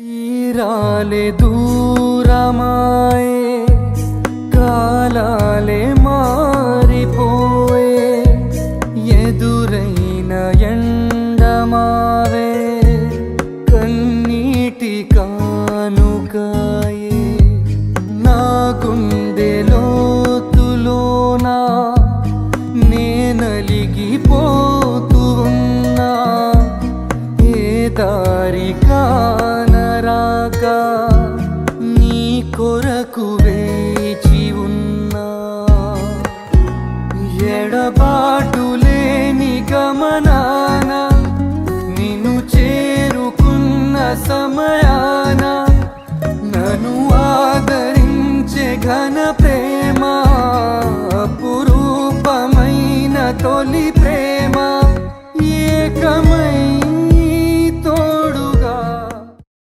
తీరాలే దూరమాయే కాలాలే మారిపోయే ఎదురైన ఎండమావే కన్నీటి కానుకాయే నా గుండె లోతులోనా నేనలిగిపోతూ ఏ దారికా కొరకు వేచి ఉన్నా. ఎడబాటు లేని గమనాన నిన్ను చేరుకున్న సమయాన నన్ను ఆదరించే ఘన ప్రేమ పురూపమైన తొలి ప్రేమ.